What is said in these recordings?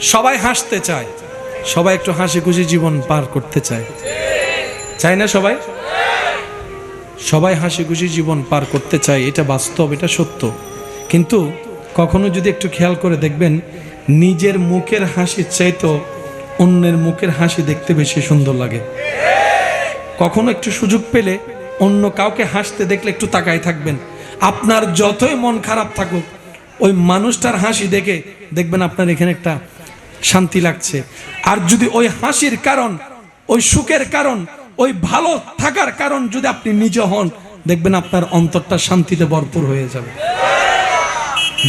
সবাই হাসতে চায়। সবাই একটু হাসি খুশি জীবন পার করতে চায়। চায় না সবাই? সবাই হাসি খুশি জীবন পার করতে চায়, এটা বাস্তব, এটা সত্য। কিন্তু কখনো যদি একটু খেয়াল করে দেখবেন, নিজের মুখের হাসির চাইতো অন্যের মুখের হাসি দেখতে বেশি সুন্দর লাগে। কখনো একটু সুযোগ পেলে অন্য কাউকে হাসতে দেখলে একটু তাকায় থাকবেন। আপনার যতই মন খারাপ থাকুক, ওই মানুষটার হাসি দেখে দেখবেন আপনার এখানে একটা শান্তি লাগছে। আর যদি ওই হাসির কারণ, ওই সুখের কারণ, ওই ভালো থাকার কারণ যদি আপনি নিজে হন, দেখবেন আপনার অন্তরটা শান্তিতে ভরপুর হয়ে যাবে।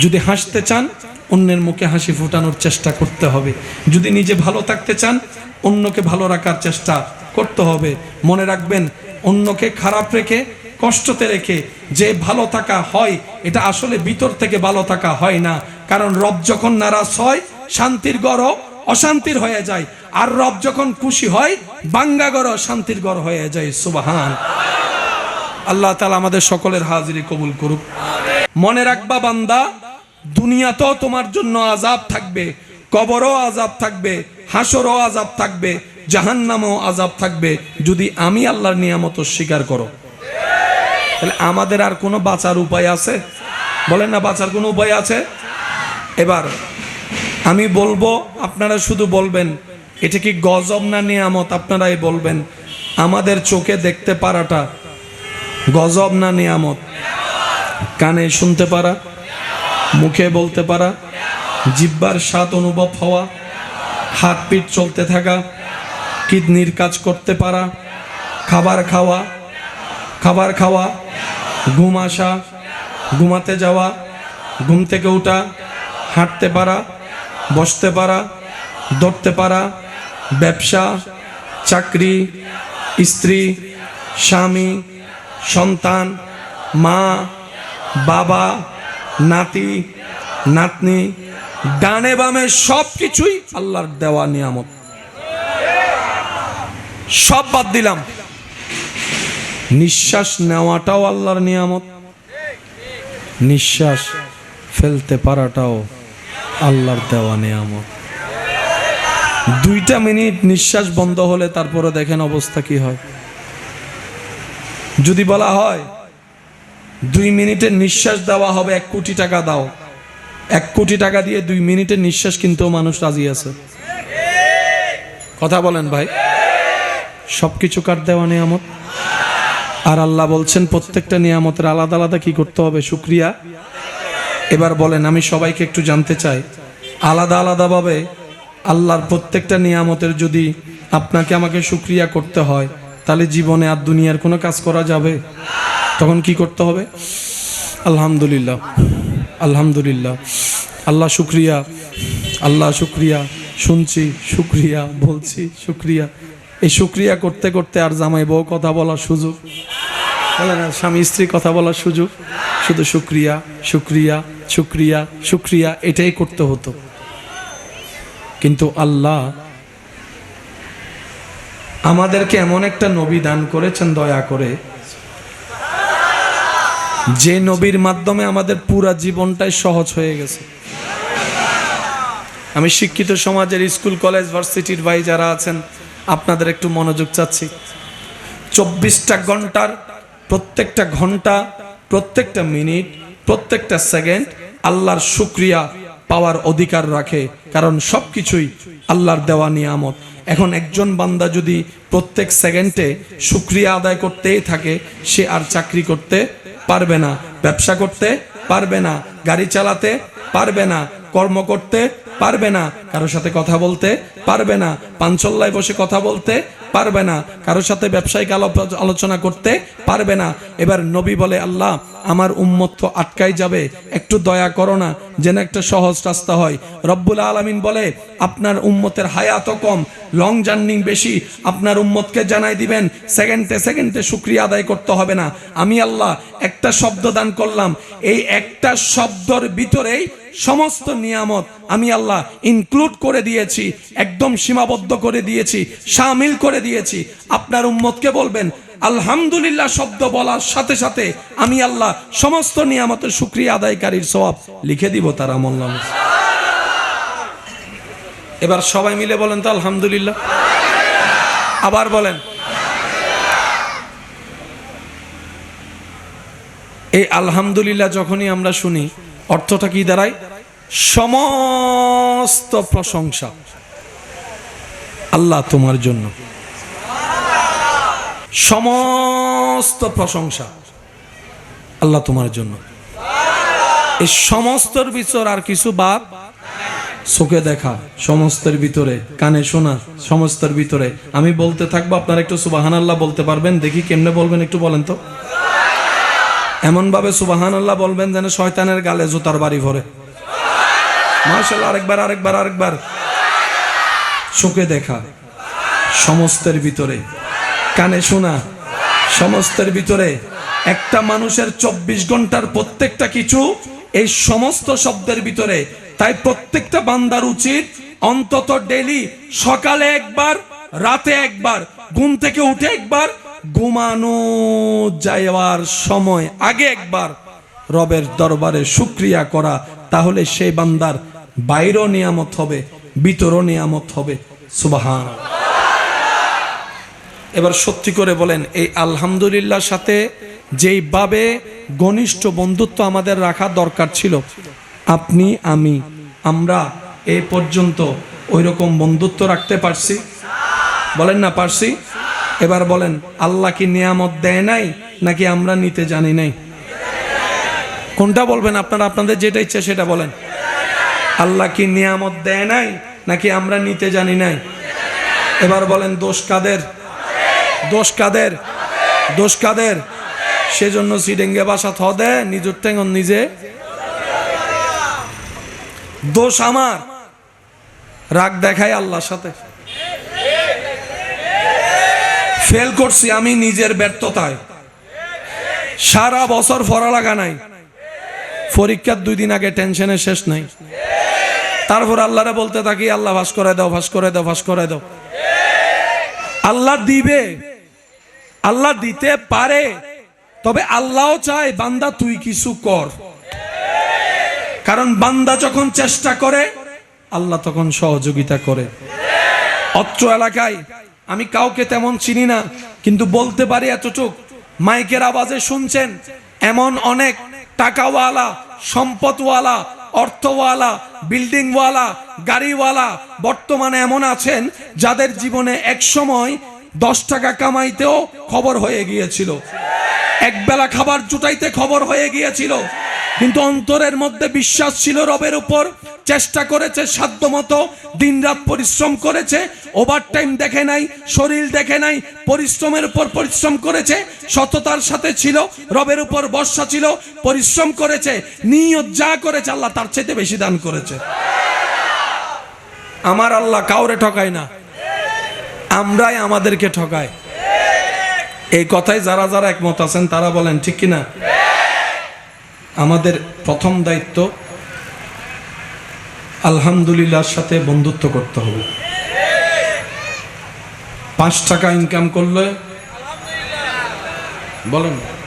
যদি হাসতে চান, অন্যের মুখে হাসি ফোটানোর চেষ্টা করতে হবে। যদি নিজে ভালো থাকতে চান, অন্যকে ভালো রাখার চেষ্টা করতে হবে। মনে রাখবেন, অন্যকে খারাপ রেখে, কষ্টতে রেখে যে ভালো থাকা হয়, এটা আসলে ভিতর থেকে ভালো থাকা হয় না। কারণ রব যখন নারাজ হয় শান্তির গড় অশান্তির হয়ে যায়। আর রব যখন খুশি হয়, বাঙ্গা গড় শান্তির গড় হয়ে যায়। সুবাহান। আল্লাহ তালা আমাদের সকলের হাজিরি কবুল করুক। মনে রাখবা বান্দা, দুনিয়াতেও তোমার জন্য আজাব থাকবে, কবরও আজাব থাকবে, হাসরও আজাব থাকবে, জাহান্নামেও আজাব থাকবে। যদি আমি আল্লাহর নিয়ামত স্বীকার করো, তাহলে আমাদের আর কোনো বাঁচার উপায় আছে? বলেন না বাঁচার কোনো উপায় আছে? এবার আমি বলব, আপনারা শুধু বলবেন, এটা কি গজব না নিয়ামত? আপনারাই বলবেন, আমাদের চোখে দেখতে পারাটা গজব না নিয়ামত? কানে শুনতে পারা? মুখে বলতে পারা? জিব্বার স্বাদ অনুভব হওয়া? হাত পিঠ চলতে থাকা? কিডনির কাজ করতে পারা? খাবার খাওয়া? খাবার খাওয়া? ঘুম আসা? ঘুমাতে যাওয়া? ঘুম থেকে ওঠা হাঁটতে পারা? বসতে পারা দৌড়তে পারা, ব্যবসা, চাকরি, স্ত্রী, স্বামী, সন্তান, মা, বাবা, নাতি, নাতনি, ডানে বামে সব কিছুই আল্লাহর দেওয়া নিয়ামত। সব বাদ দিলাম। নিঃশ্বাস নেওয়াটাও আল্লাহর নিয়ামত। নিঃশ্বাস ফেলতে পারাটাও আল্লাহর দেওয়া নিয়ামত। দুইটা মিনিট নিঃশ্বাস বন্ধ হলে তারপরে দেখেন অবস্থা কি হয়। যদি বলা হয়, দুই মিনিটের নিঃশ্বাস দেওয়া হবে এক কোটি টাকা, দাও। এক কোটি টাকা দিয়ে দুই মিনিটের নিঃশ্বাস কিনতেও মানুষ রাজি আছে। কথা বলেন ভাই। সব কিছু কার দেওয়া নিয়ামত? আর আল্লাহ বলছেন, প্রত্যেকটা নিয়ামতের আলাদা আলাদা কি করতে হবে? শুক্রিয়া। এবার বলেন, আমি সবাইকে একটু জানতে চাই। আলাদা আলাদাভাবে আল্লাহর প্রত্যেকটা নিয়ামতের যদি আপনাকে আমাকে শুক্রিয়া করতে হয়, তাহলে জীবনে আর দুনিয়ার কোনো কাজ করা যাবে? তখন কি করতে হবে? আলহামদুলিল্লাহ আলহামদুলিল্লাহ। আল্লাহ শুক্রিয়া আল্লাহ শুক্রিয়া শুনছি শুক্রিয়া বলছি শুক্রিয়া এই শুক্রিয়া করতে করতে আর জামাই বউ কথা বলার সুযোগ? না, স্বামী স্ত্রী কথা বলার সুযোগ? শুধু শুক্রিয়া শুক্রিয়া শুক্রিয়া শুক্রিয়া, এটাই করতে হতো। কিন্তু আল্লাহ আমাদেরকে এমন একটা নবী দান করেছেন দয়া করে, যে নবীর মাধ্যমে আমাদের পুরা জীবনটাই সহজ হয়ে গেছে। আমি শিক্ষিত সমাজের স্কুল, কলেজ, ভার্সিটির ভাই যারা আছেন, আপনাদের একটু মনোযোগ চাচ্ছি। চব্বিশটা ঘণ্টার প্রত্যেকটা ঘণ্টা, প্রত্যেকটা মিনিট প্রত্যেকটা সেকেন্ড আল্লাহর শুক্রিয়া পাওয়ার অধিকার রাখে, কারণ সব কিছুই আল্লাহর দেওয়া নিয়ামত। এখন একজন বান্দা যদি প্রত্যেক সেকেন্ডে শুক্রিয়া আদায় করতেই থাকে, সে আর চাকরি করতে পারবে না, ব্যবসা করতে পারবে না, গাড়ি চালাতে পারবে না, কর্ম করতে পারবে না কারোর সাথে কথা বলতে পারবে না। পাঞ্চল্লায় বসে কথা বলতে পারবে না। কারোর সাথে ব্যবসায়িক আলো- আলোচনা করতে পারবে না। এবার নবী বলে, আল্লাহ, আমার উম্মত তো আটকাই যাবে। একটু দয়া করো না। যেন একটা সহজ রাস্তা হয়। রব্বুল আলমিন বলে, আপনার উম্মতের হায়াত কম। লং জার্নিং বেশি আপনার উম্মতকে জানাই দিবেন, সেকেন্ডে সেকেন্ডে শুক্রিয়া আদায় করতে হবে না আমি আল্লাহ একটা শব্দ দান করলাম, এই একটা শব্দর ভিতরেই সমস্ত নিয়ামত আমি আল্লাহ ইনক্লুড করে দিয়েছি, একদম সীমাবদ্ধ করে দিয়েছি, সামিল করে দিয়েছি আপনার উম্মতকে বলবেন, আলহামদুলিল্লাহ শব্দ বলার সাথে সাথে আমি আল্লাহ সমস্ত নিয়ামতের শুক্রিয়া আদায়কারীর সবাব লিখে দিব তারা নামে। এবার সবাই মিলে বলেন তো আলহামদুলিল্লাহ। আবার বলেন। এই আলহামদুলিল্লাহ যখনই আমরা শুনি, অর্থটা কি দাঁড়ায়? সমস্ত প্রশংসা। আল্লাহ তোমার জন্য। সমস্ত প্রশংসা আল্লাহ তোমার জন্য। এই সমস্তর ভিতর আর কিছু বাদ চোখে দেখা, সমস্তের ভিতরে, কানে শোনা, সমস্তের ভিতরে। আমি বলতে থাকব, আপনারা একটু সুবাহান আল্লাহ বলতে পারবেন। দেখি কেমনে বলবেন একটু বলেন তো। এমন ভাবে সুবাহান আল্লাহ বলবেন যেন শয়তানের গালে জুতার বাড়ি ভরে। মার্শাল আরেকবার আরেকবার আরেকবার। চোখে দেখা, সমস্তের ভিতরে। কানে শোনা, সমস্তের ভিতরে। একটা মানুষের চব্বিশ ঘণ্টার প্রত্যেকটা কিছু এই সমস্ত শব্দের ভিতরে তাই প্রত্যেকটা বান্দার উচিত অন্তত ডেলি সকালে একবার, রাতে একবার, ঘুম থেকে উঠে একবার ঘুমানো যাওয়ার সময়। আগে একবার রবের দরবারে শুক্রিয়া করা, তাহলে সেই বান্দার বাইরও নিয়ামত হবে, ভিতরও নিয়ামত হবে। সুবাহান এবার সত্যি করে বলেন, এই আলহামদুলিল্লাহর সাথে যেইভাবে ঘনিষ্ঠ বন্ধুত্ব আমাদের রাখা দরকার ছিল আপনি, আমি, আমরা এ পর্যন্ত ওই রকম বন্ধুত্ব রাখতে পারছি? বলেন না, পারছি? এবার বলেন, আল্লাহ কি নিয়ামত দেয় নাই, নাকি আমরা নিতে জানি নাই? কোনটা বলবেন আপনারা? আপনাদের যেটা ইচ্ছে সেটা বলেন। আল্লাহ কি নিয়ামত দেয় নাই, নাকি আমরা নিতে জানি নাই? এবার বলেন, দোষ কাদের? দোষ কাদের? দোষ কাদের? সেজন্য সিডেঙ্গে বাসা থ দে নিজের টেঙ্গন নিজে দোষ আমার। রাগ দেখায় আল্লাহর সাথে। ফেল করছি আমি নিজের ব্যর্থতায়। সারা বছর পড়ালেখা নাই। পরীক্ষার দুই দিন আগে টেনশনের শেষ নাই। তারপর আল্লাহরে বলতে থাকি, আল্লাহ ভাস করে দাও, ভাস করে দাও, ভাস করে দাও। আল্লাহ দিবে। আল্লাহ দিতে পারে। তবে আল্লাহও চায়, বান্দা, তুই কিছু কর। কারণ বান্দা যখন চেষ্টা করে, আল্লাহ তখন সহযোগিতা করে। অত্র এলাকায়, আমি কাউকে তেমন চিনি না, কিন্তু বলতে পারি এতটুক, মাইকের আওয়াজে শুনছেন, এমন অনেক টাকাওয়ালা, সম্পদওয়ালা, অর্থওয়ালা, বিল্ডিংওয়ালা, গাড়িওয়ালা বর্তমানে এমন আছেন, যাদের জীবনে এক সময় দশ টাকা কামাইতেও খবর হয়ে গিয়েছিল। এক বেলা খাবার জুটাইতে খবর হয়ে গিয়েছিল। কিন্তু অন্তরের মধ্যে বিশ্বাস ছিল রবের উপর। চেষ্টা করেছে সাধ্য মতো দিনরাত পরিশ্রম করেছে ওভার টাইম দেখে নাই, শরীর দেখে নাই, পরিশ্রমের উপর পরিশ্রম করেছে, সততার সাথে ছিল, রবের উপর বর্ষা ছিল, পরিশ্রম করেছে, নিয়ত যা করেছে আল্লাহ তার চাইতে বেশি দান করেছে। আমার আল্লাহ কাউরে ঠকায় না, আমরাই আমাদেরকে ঠকায়। এই কথায় যারা যারা একমত আছেন তারা বলেন, ঠিক কিনা? আমাদের প্রথম দায়িত্ব আলহামদুলিল্লাহর সাথে বন্ধুত্ব করতে হবে। পাঁচ টাকা ইনকাম করলে বলেন।